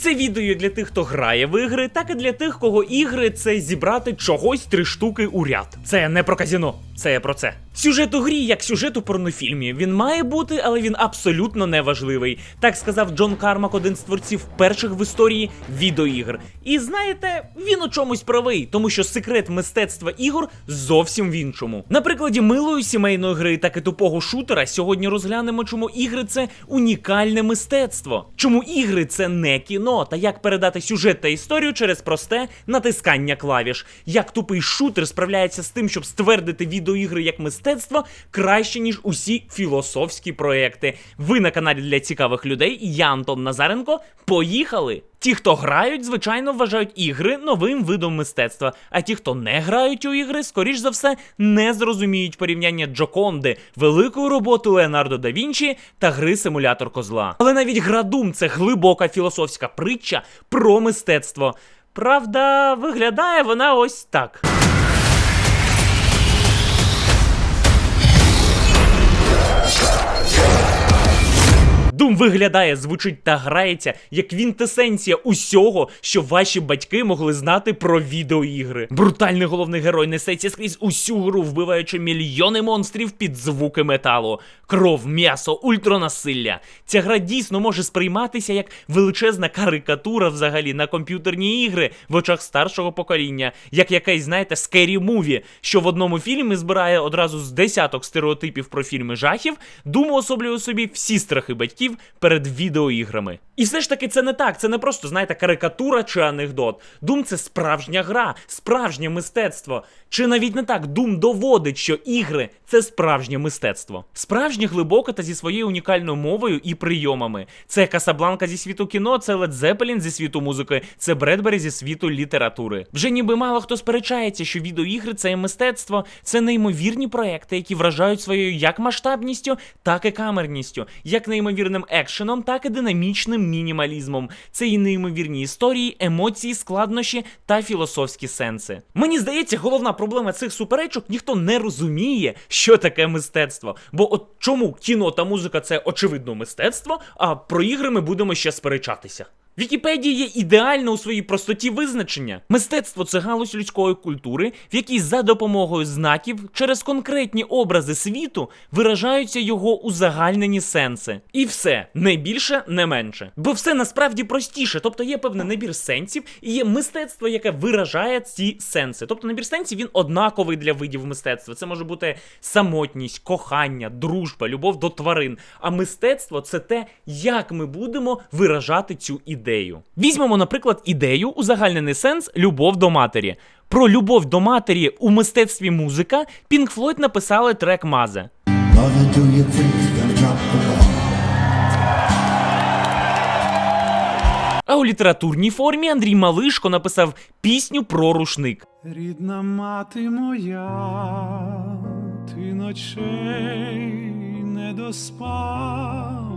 Це відео для тих, хто грає в ігри, так і для тих, кого ігри це зібрати чогось три штуки у ряд. Це не про казіно, це про це. Сюжет у грі, як сюжет у порнофільмі. Він має бути, але він абсолютно не важливий. Так сказав Джон Кармак, один з творців перших в історії відеоігр. І знаєте, він у чомусь правий, тому що секрет мистецтва ігор зовсім в іншому. На прикладі милої сімейної гри, так і тупого шутера, сьогодні розглянемо, чому ігри це унікальне мистецтво. Чому ігри це не кіно, та як передати сюжет та історію через просте натискання клавіш. Як тупий шутер справляється з тим, щоб ствердити відеоігри як мистецтво краще, ніж усі філософські проекти. Ви на каналі для цікавих людей. Я Антон Назаренко. Поїхали! Ті, хто грають, звичайно, вважають ігри новим видом мистецтва. А ті, хто не грають у ігри, скоріш за все, не зрозуміють порівняння Джоконди, великої роботи Леонардо да Вінчі та гри симулятор козла. Але навіть гра Doom – це глибока філософська притча про мистецтво. Правда, виглядає вона ось так. Doom виглядає, звучить та грається як квінтесенція усього, що ваші батьки могли знати про відеоігри. Брутальний головний герой несеться скрізь усю гру, вбиваючи мільйони монстрів під звуки металу, кров, м'ясо, ультранасилля. Ця гра дійсно може сприйматися як величезна карикатура взагалі на комп'ютерні ігри в очах старшого покоління, як якийсь, знаєте, скері муві, що в одному фільмі збирає одразу з десяток стереотипів про фільми жахів, Doom особлює собі всі страхи батьків перед відеоіграми. І все ж таки це не так, це не просто, знаєте, карикатура чи анекдот. Doom — це справжня гра, справжнє мистецтво. Чи навіть не так, Doom доводить, що ігри це справжнє мистецтво. Справжнє глибоке та зі своєю унікальною мовою і прийомами. Це Касабланка зі світу кіно, це Led Zeppelin зі світу музики, це Бредбері зі світу літератури. Вже ніби мало хто сперечається, що відеоігри це мистецтво, це неймовірні проекти, які вражають своєю як масштабністю, так і камерністю, як неймовірним екшеном, так і динамічним мінімалізмом. Це і неймовірні історії, емоції, складнощі та філософські сенси. Мені здається, головна проблема цих суперечок ніхто не розуміє, що таке мистецтво. Бо от чому кіно та музика це очевидно мистецтво, а про ігри ми будемо ще сперечатися. Вікіпедія є ідеально у своїй простоті визначення. Мистецтво це галузь людської культури, в якій за допомогою знаків через конкретні образи світу виражаються його узагальнені сенси. І все, не більше, не менше. Бо все насправді простіше, тобто є певний набір сенсів і є мистецтво, яке виражає ці сенси. Тобто набір сенсів він однаковий для видів мистецтва. Це може бути самотність, кохання, дружба, любов до тварин. А мистецтво це те, як ми будемо виражати цю ідею. Візьмемо, наприклад, ідею узагальнений сенс любов до матері. Про любов до матері у мистецтві музика Pink Floyd написали трек Мазе. А у літературній формі Андрій Малишко написав пісню про рушник. Рідна мати моя, ти ночей не доспала.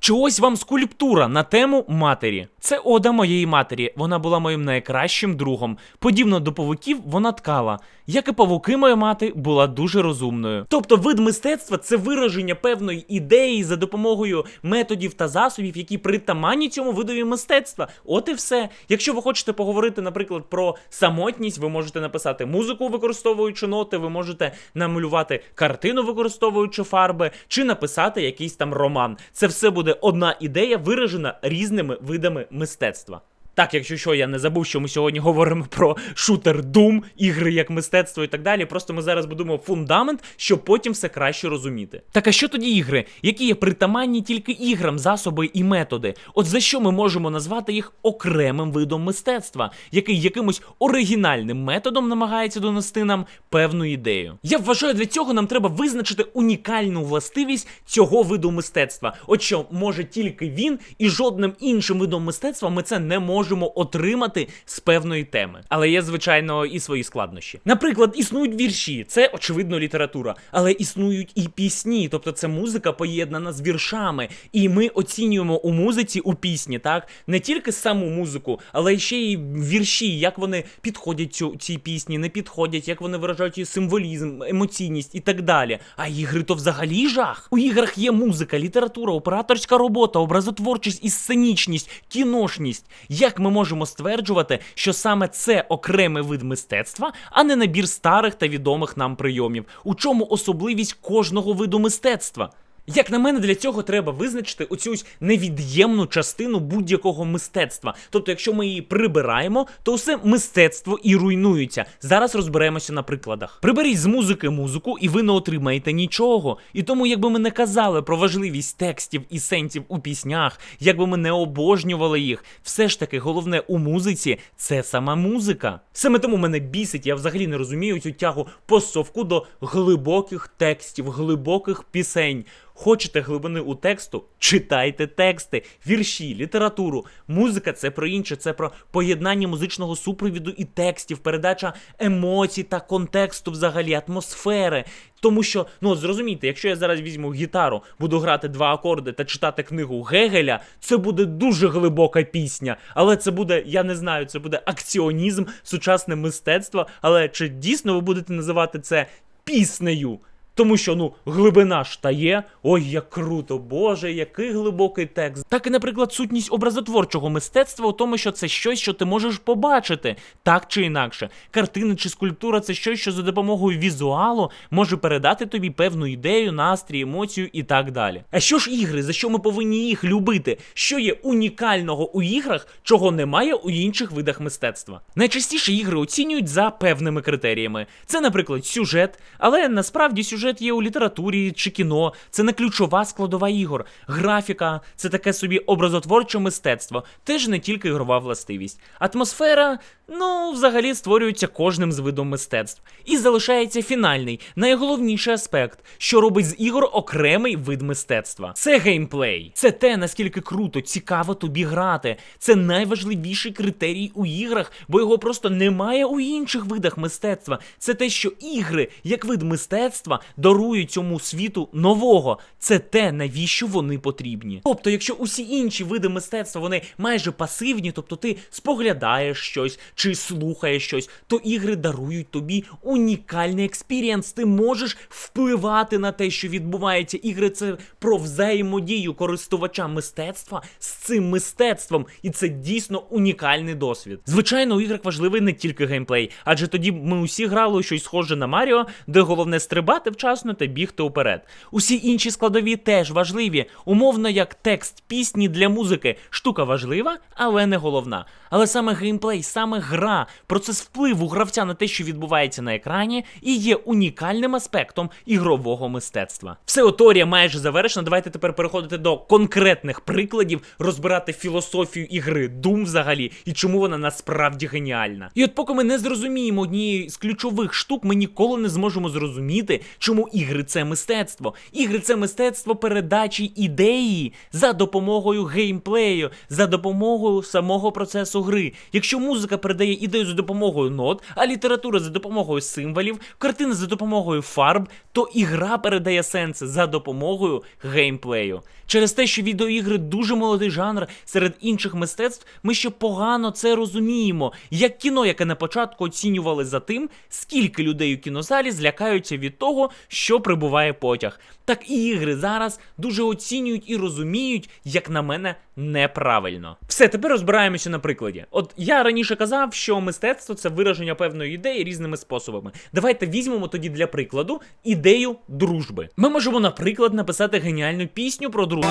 Чи ось вам скульптура на тему матері. Це ода моєї матері. Вона була моїм найкращим другом. Подібно до павуків, вона ткала. Як і павуки, моя мати була дуже розумною. Тобто, вид мистецтва це вираження певної ідеї за допомогою методів та засобів, які притаманні цьому видові мистецтва. От і все. Якщо ви хочете поговорити, наприклад, про самотність, ви можете написати музику, використовуючи ноти, ви можете намалювати картину, використовуючи фарби, чи написати якийсь там роман. Це все буде одна ідея, виражена різними видами мистецтва. Так, якщо що, я не забув, що ми сьогодні говоримо про шутер Doom, ігри як мистецтво і так далі. Просто ми зараз будуємо фундамент, щоб потім все краще розуміти. Так а що тоді ігри, які є притаманні тільки іграм, засоби і методи? От за що ми можемо назвати їх окремим видом мистецтва, який якимось оригінальним методом намагається донести нам певну ідею? Я вважаю, для цього нам треба визначити унікальну властивість цього виду мистецтва. От що може тільки він і жодним іншим видом мистецтва ми це не можемо можемо отримати з певної теми. Але є, звичайно, і свої складнощі. Наприклад, існують вірші, це очевидно література, але існують і пісні, тобто це музика поєднана з віршами. І ми оцінюємо у музиці, у пісні, так не тільки саму музику, але ще й вірші, як вони підходять цю цій пісні, не підходять, як вони виражають її символізм, емоційність і так далі. А ігри то взагалі жах. У іграх є музика, література, операторська робота, образотворчість і сценічність, кіношність. Як ми можемо стверджувати, що саме це окремий вид мистецтва, а не набір старих та відомих нам прийомів? У чому особливість кожного виду мистецтва? Як на мене, для цього треба визначити оцю ось невід'ємну частину будь-якого мистецтва. Тобто, якщо ми її прибираємо, то все мистецтво і руйнується. Зараз розберемося на прикладах. Приберіть з музики музику, і ви не отримаєте нічого. І тому, якби ми не казали про важливість текстів і сенсів у піснях, якби ми не обожнювали їх, все ж таки головне у музиці це сама музика. Саме тому мене бісить, я взагалі не розумію цю тягу по совку до глибоких текстів, глибоких пісень. Хочете глибини у тексту? Читайте тексти, вірші, літературу. Музика це про інше, це про поєднання музичного супровіду і текстів, передача емоцій та контексту, взагалі, атмосфери. Тому що, ну зрозумійте, якщо я зараз візьму гітару, буду грати два акорди та читати книгу Гегеля, це буде дуже глибока пісня. Але це буде, я не знаю, це буде акціонізм, сучасне мистецтво. Але чи дійсно ви будете називати це піснею? Тому що ну глибина ж та є. Ой, як круто, Боже, який глибокий текст. Так і, наприклад, сутність образотворчого мистецтва у тому, що це щось, що ти можеш побачити, так чи інакше. Картина чи скульптура це щось, що за допомогою візуалу може передати тобі певну ідею, настрій, емоцію і так далі. А що ж ігри, за що ми повинні їх любити? Що є унікального у іграх, чого немає у інших видах мистецтва? Найчастіше ігри оцінюють за певними критеріями. Це, наприклад, сюжет, але насправді сюжет є у літературі чи кіно. Це не ключова складова ігор. Графіка це таке собі образотворче мистецтво, теж не тільки ігрова властивість. Атмосфера, ну, взагалі створюється кожним з видом мистецтв. І залишається фінальний, найголовніший аспект, що робить з ігор окремий вид мистецтва. Це геймплей. Це те, наскільки круто, цікаво тобі грати. Це найважливіший критерій у іграх, бо його просто немає у інших видах мистецтва. Це те, що ігри, як вид мистецтва, дарують цьому світу нового. Це те, навіщо вони потрібні. Тобто, якщо усі інші види мистецтва вони майже пасивні, тобто ти споглядаєш щось чи слухаєш щось, то ігри дарують тобі унікальний експірієнс. Ти можеш впливати на те, що відбувається. Ігри це про взаємодію користувача мистецтва з цим мистецтвом, і це дійсно унікальний досвід. Звичайно, у іграх важливий не тільки геймплей, адже тоді ми усі грали щось схоже на Маріо, де головне стрибати вчасно та бігти уперед. Усі інші складові теж важливі, умовно як текст пісні для музики. Штука важлива, але не головна. Але саме геймплей, саме гра, процес впливу гравця на те, що відбувається на екрані, і є унікальним аспектом ігрового мистецтва. Все теорія майже завершена. Давайте тепер переходити до конкретних прикладів, розбирати філософію ігри Doom взагалі і чому вона насправді геніальна. І от поки ми не зрозуміємо однієї з ключових штук, ми ніколи не зможемо зрозуміти, чому ігри це мистецтво. Ігри це мистецтво передачі ідеї за допомогою геймплею, за допомогою самого процесу гри. Якщо музика передає ідею за допомогою нот, а література за допомогою символів, картина за допомогою фарб, то і гра передає сенси за допомогою геймплею. Через те, що відеоігри дуже молодий жанр серед інших мистецтв, ми ще погано це розуміємо. Як кіно, яке на початку оцінювали за тим, скільки людей у кінозалі злякаються від того, що прибуває потяг. Так і ігри зараз дуже оцінюють і розуміють, як на мене, неправильно. Все, тепер розбираємося на прикладі. От я раніше казав, що мистецтво це вираження певної ідеї різними способами. Давайте візьмемо тоді для прикладу ідею дружби. Ми можемо, наприклад, написати геніальну пісню про дружбу.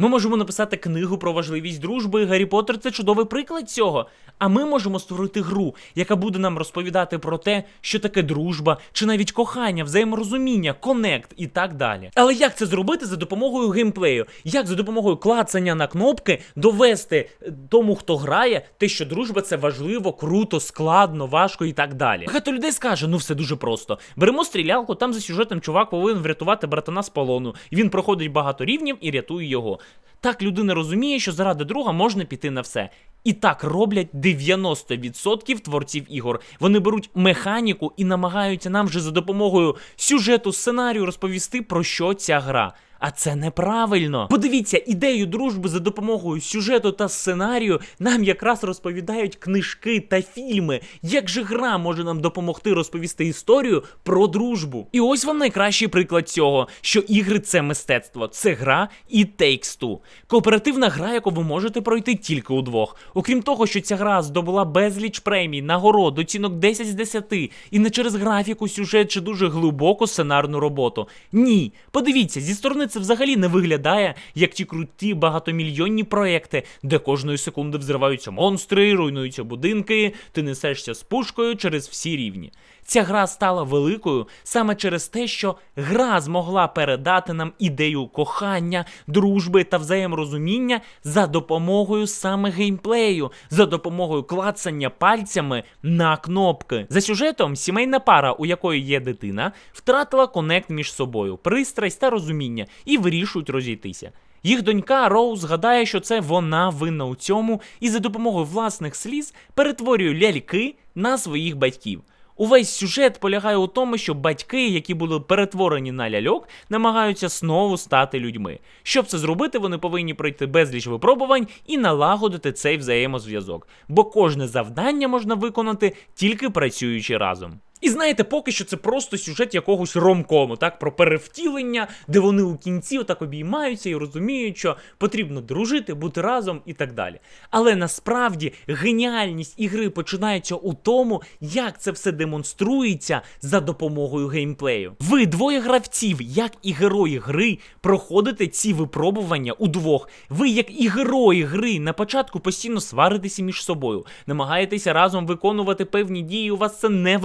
Ми можемо написати книгу про важливість дружби. Гаррі Поттер це чудовий приклад цього. А ми можемо створити гру, яка буде нам розповідати про те, що таке дружба, чи навіть кохання, взаєморозуміння, конект і так далі. Але як це зробити за допомогою геймплею? Як за допомогою клацання на кнопки довести е, тому, хто грає, те, що дружба це важливо, круто, складно, важко і так далі. Багато людей скаже, ну все дуже просто. Беремо стрілялку, там за сюжетом чувак повинен врятувати братана з полону. Він проходить багато рівнів і рятує його. Так людина розуміє, що заради друга можна піти на все. І так роблять 90% творців ігор. Вони беруть механіку і намагаються нам вже за допомогою сюжету, сценарію розповісти, про що ця гра. А це неправильно. Подивіться, ідею дружби за допомогою сюжету та сценарію нам якраз розповідають книжки та фільми. Як же гра може нам допомогти розповісти історію про дружбу? І ось вам найкращий приклад цього, що ігри це мистецтво, це гра і Takes Two. Кооперативна гра, яку ви можете пройти тільки удвох. Окрім того, що ця гра здобула безліч премій, нагород, оцінок 10 з 10, і не через графіку, сюжет чи дуже глибоку сценарну роботу. Ні, подивіться, зі сторони це взагалі не виглядає як ті круті багатомільйонні проекти, де кожної секунди взриваються монстри, руйнуються будинки, ти несешся з пушкою через всі рівні. Ця гра стала великою саме через те, що гра змогла передати нам ідею кохання, дружби та взаєморозуміння за допомогою саме геймплею, за допомогою клацання пальцями на кнопки. За сюжетом, сімейна пара, у якої є дитина, втратила конект між собою, пристрасть та розуміння, і вирішують розійтися. Їх донька Роуз гадає, що це вона винна у цьому, і за допомогою власних сліз перетворює ляльки на своїх батьків. Увесь сюжет полягає у тому, що батьки, які були перетворені на ляльок, намагаються знову стати людьми. Щоб це зробити, вони повинні пройти безліч випробувань і налагодити цей взаємозв'язок, бо кожне завдання можна виконати тільки працюючи разом. І знаєте, поки що це просто сюжет якогось ромкому, так, про перевтілення, де вони у кінці отак обіймаються і розуміють, що потрібно дружити, бути разом і так далі. Але насправді геніальність ігри починається у тому, як це все демонструється за допомогою геймплею. Ви двоє гравців, як і герої гри, проходите ці випробування удвох. Ви, як і герої гри, на початку постійно сваритеся між собою, намагаєтеся разом виконувати певні дії, у вас це не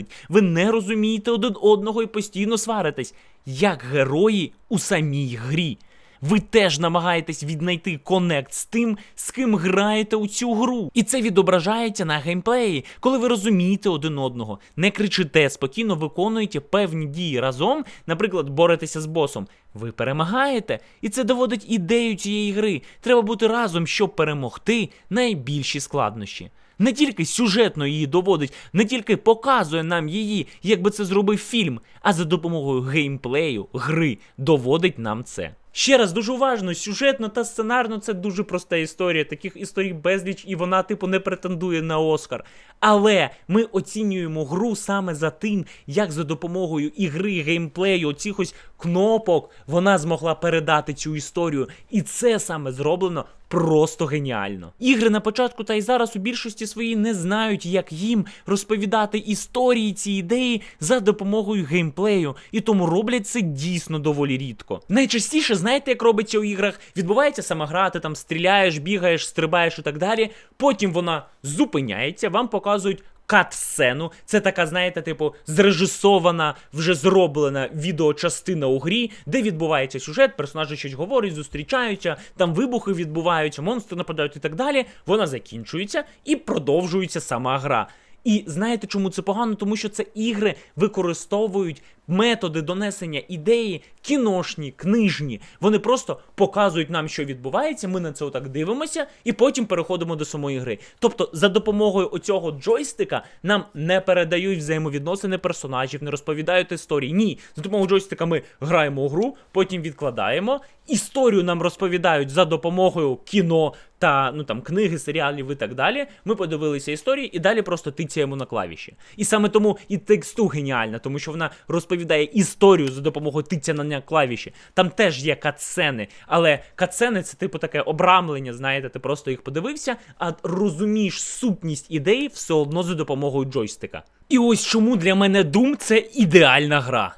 виходить. Ви не розумієте один одного і постійно сваритесь, як герої у самій грі. Ви теж намагаєтесь віднайти конект з тим, з ким граєте у цю гру. І це відображається на геймплеї, коли ви розумієте один одного, не кричите, спокійно виконуєте певні дії разом, наприклад, боретеся з босом. Ви перемагаєте, і це доводить ідею цієї гри. Треба бути разом, щоб перемогти найбільші складнощі. Не тільки сюжетно її доводить, не тільки показує нам її, як би це зробив фільм, а за допомогою геймплею, гри доводить нам це. Ще раз дуже уважно, сюжетно та сценарно це дуже проста історія. Таких історій безліч, і вона, типу, не претендує на Оскар. Але ми оцінюємо гру саме за тим, як за допомогою ігри, геймплею, оцих ось кнопок вона змогла передати цю історію. І це саме зроблено просто геніально. Ігри на початку та й зараз у більшості своїй не знають, як їм розповідати історії ці ідеї за допомогою геймплею, і тому роблять це дійсно доволі рідко. Найчастіше, знаєте, як робиться у іграх, відбувається сама гра, ти там стріляєш, бігаєш, стрибаєш і так далі. Потім вона зупиняється, вам показують. Кат-сцену, це така, знаєте, типу, зрежисована, вже зроблена відеочастина у грі, де відбувається сюжет, персонажі щось говорять, зустрічаються, там вибухи відбуваються, монстри нападають і так далі. Вона закінчується і продовжується сама гра. І знаєте, чому це погано? Тому що це ігри використовують методи донесення ідеї кіношні, книжні. Вони просто показують нам, що відбувається. Ми на це отак дивимося, і потім переходимо до самої гри. Тобто, за допомогою оцього джойстика нам не передають взаємовідносини персонажів, не розповідають історії. Ні, за допомогою джойстика ми граємо у гру, потім відкладаємо. Історію нам розповідають за допомогою кіно та ну там книги, серіалів і так далі. Ми подивилися історії і далі просто тицяємо на клавіші. І саме тому і тексту геніальна, тому що вона розповідає історію за допомогою тицяння на клавіші. Там теж є катсцени, але катсцени це типу таке обрамлення, знаєте, ти просто їх подивився, а розумієш сутність ідеї все одно за допомогою джойстика. І ось чому для мене Doom це ідеальна гра.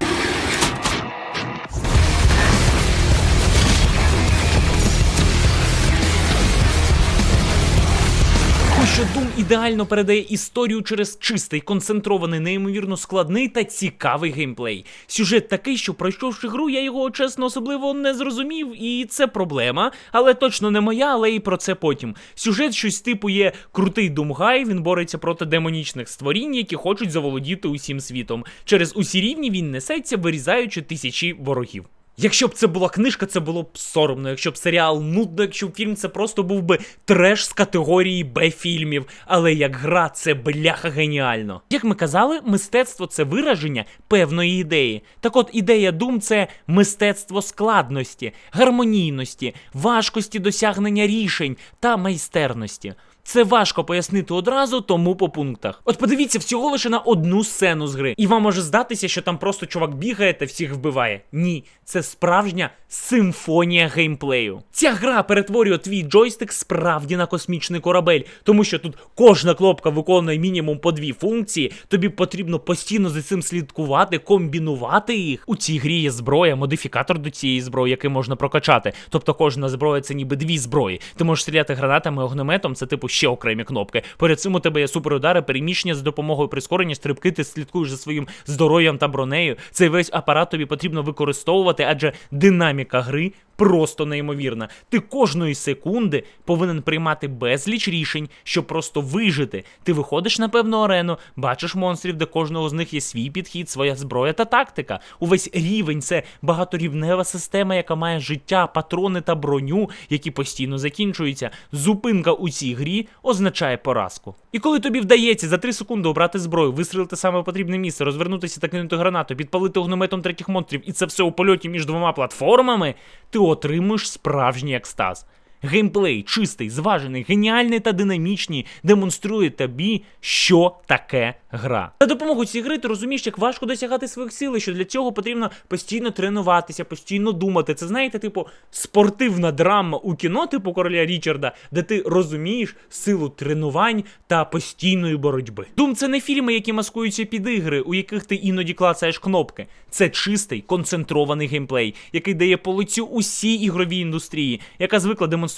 Що Doom ідеально передає історію через чистий, концентрований, неймовірно складний та цікавий геймплей. Сюжет такий, що пройшовши гру, я його чесно особливо не зрозумів, і це проблема, але точно не моя, але і про це потім. Сюжет щось типу є крутий Думгай, він бореться проти демонічних створінь, які хочуть заволодіти усім світом. Через усі рівні він несеться, вирізаючи тисячі ворогів. Якщо б це була книжка, це було б соромно. Якщо б серіал нудно, якщо б фільм це просто був би треш з категорії Б-фільмів. Але як гра, це бляха геніально. Як ми казали, мистецтво це вираження певної ідеї. Так от ідея Doom це мистецтво складності, гармонійності, важкості досягнення рішень та майстерності. Це важко пояснити одразу, тому по пунктах. От подивіться всього лише на одну сцену з гри, і вам може здатися, що там просто чувак бігає та всіх вбиває. Ні, це справжня симфонія геймплею. Ця гра перетворює твій джойстик справді на космічний корабель, тому що тут кожна кнопка виконує мінімум по дві функції. Тобі потрібно постійно за цим слідкувати, комбінувати їх. У цій грі є зброя, модифікатор до цієї зброї, який можна прокачати. Тобто кожна зброя це ніби дві зброї. Ти можеш стріляти гранатами, огнеметом, це типу ще окремі кнопки. Перед цим у тебе є суперудари, переміщення за допомогою прискорення, стрибки, ти слідкуєш за своїм здоров'ям та бронею. Цей весь апарат тобі потрібно використовувати, адже динаміка гри. Просто неймовірна. Ти кожної секунди повинен приймати безліч рішень, щоб просто вижити. Ти виходиш на певну арену, бачиш монстрів, де кожного з них є свій підхід, своя зброя та тактика. Увесь рівень це багаторівнева система, яка має життя, патрони та броню, які постійно закінчуються. Зупинка у цій грі означає поразку. І коли тобі вдається за 3 секунди обрати зброю, вистрілити саме потрібне місце, розвернутися та кинути гранату, підпалити огнеметом третіх монстрів, і це все у польоті між двома платформами, ти отримуєш справжній екстаз. Геймплей чистий, зважений, геніальний та динамічний, демонструє тобі, що таке гра. За допомогою цієї гри ти розумієш, як важко досягати своїх цілей, що для цього потрібно постійно тренуватися, постійно думати. Це знаєте, типу, спортивна драма у кіно, типу короля Річарда, де ти розумієш силу тренувань та постійної боротьби. Дум це не фільми, які маскуються під ігри, у яких ти іноді клацаєш кнопки. Це чистий, концентрований геймплей, який дає по лицю усій ігровій індустрії, яка звикла демонструвати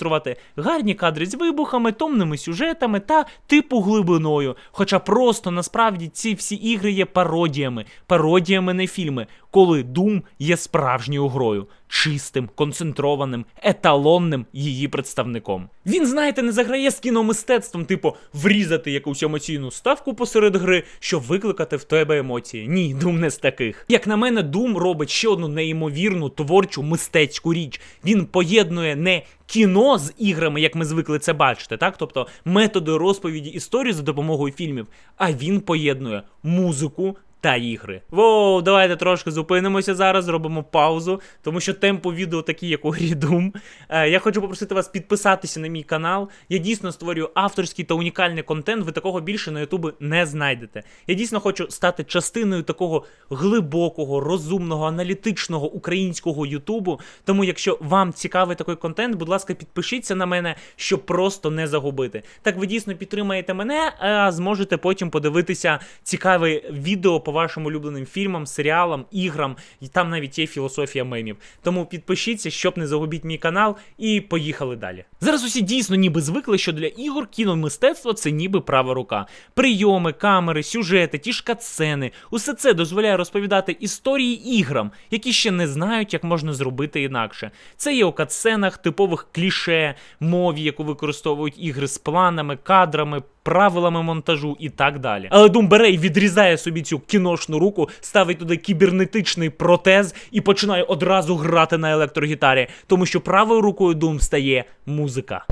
гарні кадри з вибухами, томними сюжетами та типу глибиною. Хоча просто насправді ці всі ігри є пародіями, пародіями не фільми, коли Doom є справжньою грою, чистим, концентрованим, еталонним її представником. Він, знаєте, не заграє з кіномистецтвом, типу врізати якусь емоційну ставку посеред гри, щоб викликати в тебе емоції. Ні, Doom не з таких. Як на мене, Doom робить ще одну неймовірну творчу мистецьку річ. Він поєднує не кіно з іграми, як ми звикли це бачити, так? Тобто методи розповіді історії за допомогою фільмів, а він поєднує музику. Та ігри. Воу, давайте трошки зупинимося зараз, зробимо паузу, тому що темпу відео такі, як у грі Doom. Е, я хочу попросити вас підписатися на мій канал. Я дійсно створюю авторський та унікальний контент. Ви такого більше на Ютубі не знайдете. Я дійсно хочу стати частиною такого глибокого, розумного, аналітичного українського Ютубу. Тому, якщо вам цікавий такий контент, будь ласка, підпишіться на мене, щоб просто не загубити. Так ви дійсно підтримаєте мене, а зможете потім подивитися цікаве відео по вашим улюбленим фільмам, серіалам, іграм, і там навіть є філософія мемів. Тому підпишіться, щоб не загубіть мій канал, і поїхали далі. Зараз усі дійсно ніби звикли, що для ігор кіномистецтво це ніби права рука. Прийоми, камери, сюжети, ті ж катсцени, усе це дозволяє розповідати історії іграм, які ще не знають, як можна зробити інакше. Це є у катсценах, типових кліше, мові, яку використовують ігри з планами, кадрами, правилами монтажу і так далі. Але Думберей відрізає собі цю кіношну руку, ставить туди кібернетичний протез і починає одразу грати на електрогітарі, тому що правою рукою Дум стає музика.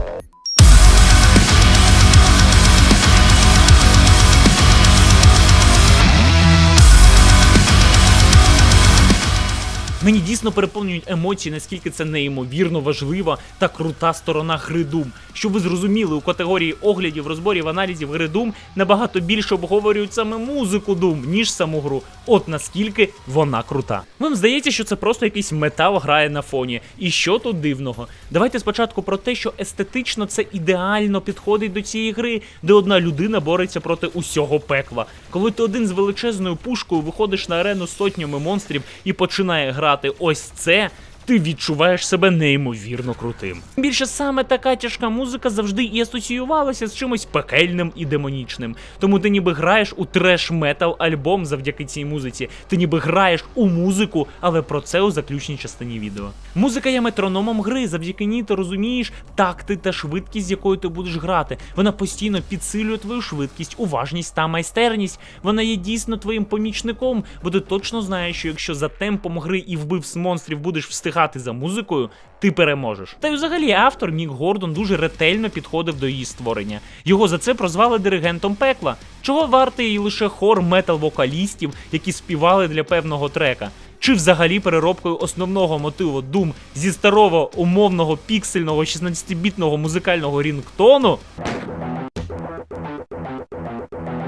Мені дійсно переповнюють емоції, наскільки це неймовірно важлива та крута сторона гри Doom. Щоб ви зрозуміли, у категорії оглядів, розборів, аналізів гри Doom набагато більше обговорюють саме музику Doom, ніж саму гру. От наскільки вона крута. Вам здається, що це просто якийсь метал грає на фоні. І що тут дивного? Давайте спочатку про те, що естетично це ідеально підходить до цієї гри, де одна людина бореться проти усього пекла. Коли ти один з величезною пушкою виходиш на арену з сотнями монстрів і починає грати ось це. Ти відчуваєш себе неймовірно крутим. Більше саме така тяжка музика завжди і асоціювалася з чимось пекельним і демонічним. Тому ти ніби граєш у треш-метал альбом завдяки цій музиці. Ти ніби граєш у музику, але про це у заключній частині відео. Музика є метрономом гри, завдяки ній ти розумієш такти та швидкість, з якою ти будеш грати. Вона постійно підсилює твою швидкість, уважність та майстерність. Вона є дійсно твоїм помічником, бо ти точно знаєш, що якщо за темпом гри і вбивств монстрів будеш встигати за музикою, ти переможеш. Та й взагалі автор Мік Гордон дуже ретельно підходив до її створення. Його за це прозвали диригентом пекла. Чого вартий і лише хор метал-вокалістів, які співали для певного трека. Чи взагалі переробкою основного мотиву Doom зі старого умовного піксельного 16-бітного музикального рінгтону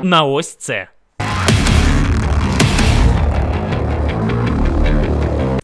на ось це.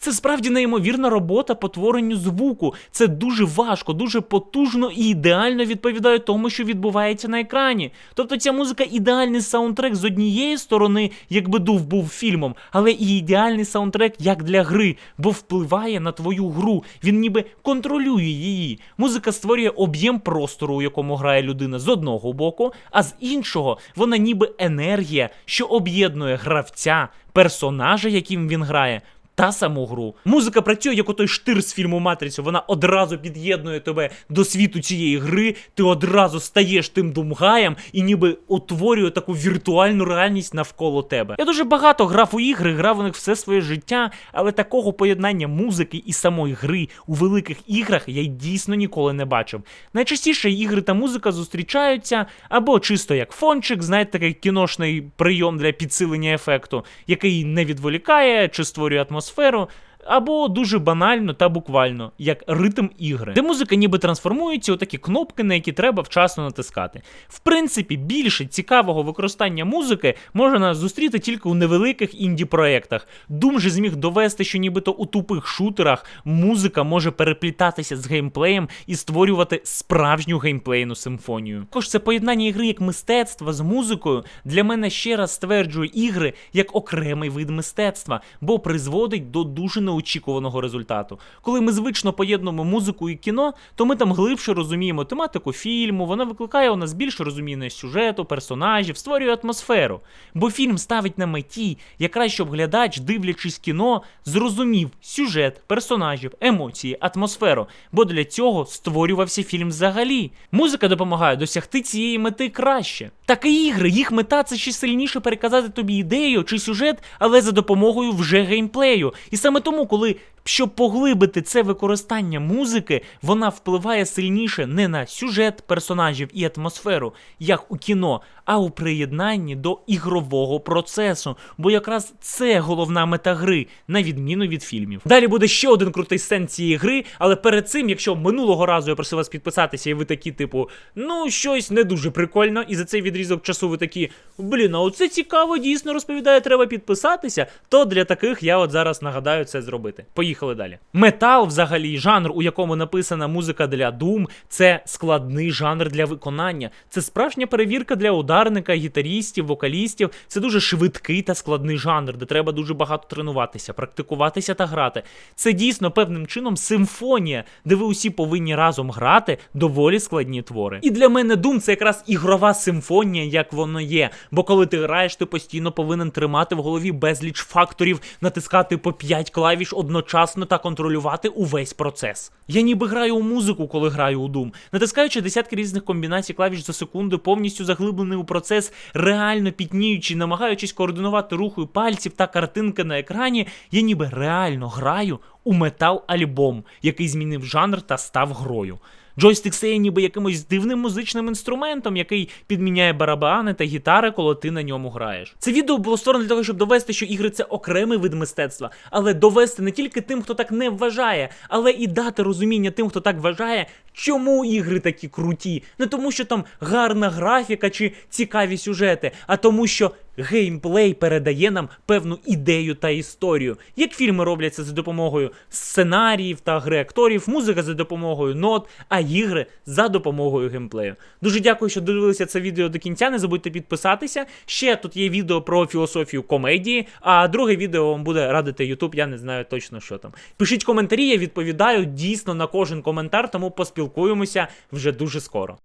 Це справді неймовірна робота по творенню звуку. Це дуже важко, дуже потужно і ідеально відповідає тому, що відбувається на екрані. Тобто ця музика ідеальний саундтрек з однієї сторони, якби дув був фільмом, але і ідеальний саундтрек як для гри, бо впливає на твою гру. Він ніби контролює її. Музика створює об'єм простору, у якому грає людина з одного боку, а з іншого вона ніби енергія, що об'єднує гравця, персонажа, яким він грає та саму гру. Музика працює як отой штир з фільму Матрицю. Вона одразу під'єднує тебе до світу цієї гри. Ти одразу стаєш тим думгаєм і ніби утворює таку віртуальну реальність навколо тебе. Я дуже багато грав у ігри, грав у них все своє життя, але такого поєднання музики і самої гри у великих іграх я й дійсно ніколи не бачив. Найчастіше ігри та музика зустрічаються або чисто як фончик, знаєте, такий кіношний прийом для підсилення ефекту, який не відволікає чи створює атмосферу атмосферу, або дуже банально та буквально, як ритм ігри, де музика ніби трансформується у такі кнопки, на які треба вчасно натискати. В принципі, більше цікавого використання музики можна зустріти тільки у невеликих інді-проєктах. Doom же зміг довести, що нібито у тупих шутерах музика може переплітатися з геймплеєм і створювати справжню геймплейну симфонію. Також це поєднання ігри як мистецтва з музикою для мене ще раз стверджує ігри як окремий вид мистецтва, бо призводить до дуже неочікуваного результату. Коли ми звично поєднуємо музику і кіно, то ми там глибше розуміємо тематику фільму, вона викликає у нас більше розуміння сюжету, персонажів, створює атмосферу. Бо фільм ставить на меті, якраз щоб глядач, дивлячись кіно, зрозумів сюжет, персонажів, емоції, атмосферу. Бо для цього створювався фільм взагалі. Музика допомагає досягти цієї мети краще. Так і ігри, їх мета це ще сильніше переказати тобі ідею чи сюжет, але за допомогою вже геймплею. І саме тому, коли щоб поглибити це використання музики, вона впливає сильніше не на сюжет персонажів і атмосферу, як у кіно, а у приєднанні до ігрового процесу. Бо якраз це головна мета гри, на відміну від фільмів. Далі буде ще один крутий сцен цієї гри, але перед цим, якщо минулого разу я просив вас підписатися, і ви такі, типу, ну щось не дуже прикольно, і за цей відрізок часу ви такі, блін, а оце цікаво, дійсно розповідає, треба підписатися, то для таких я от зараз нагадаю це зробити. Поїхали далі. Метал, взагалі, жанр, у якому написана музика для Doom, це складний жанр для виконання. Це справжня перевірка для ударника, гітарістів, вокалістів. Це дуже швидкий та складний жанр, де треба дуже багато тренуватися, практикуватися та грати. Це дійсно певним чином симфонія, де ви усі повинні разом грати доволі складні твори. І для мене Doom це якраз ігрова симфонія, як воно є. Бо коли ти граєш, ти постійно повинен тримати в голові безліч факторів, натискати по 5 клавіш одночасно та контролювати увесь процес. Я ніби граю у музику, коли граю у Doom, натискаючи десятки різних комбінацій клавіш за секунду, повністю заглиблений у процес, реально пітніючи, намагаючись координувати рухою пальців та картинки на екрані, я ніби реально граю у метал-альбом, який змінив жанр та став грою. Джойстик стає ніби якимось дивним музичним інструментом, який підміняє барабани та гітари, коли ти на ньому граєш. Це відео було створено для того, щоб довести, що ігри це окремий вид мистецтва, але довести не тільки тим, хто так не вважає, але і дати розуміння тим, хто так вважає, Чому ігри такі круті? Не тому, що там гарна графіка чи цікаві сюжети, а тому, що геймплей передає нам певну ідею та історію. Як фільми робляться за допомогою сценаріїв та гри акторів, музика за допомогою нот, а ігри за допомогою геймплею. Дуже дякую, що дивилися це відео до кінця. Не забудьте підписатися. Ще тут є відео про філософію комедії, а друге відео вам буде радити YouTube, я не знаю точно що там. Пишіть коментарі, я відповідаю дійсно на кожен коментар, тому поспілкуємося вже дуже скоро.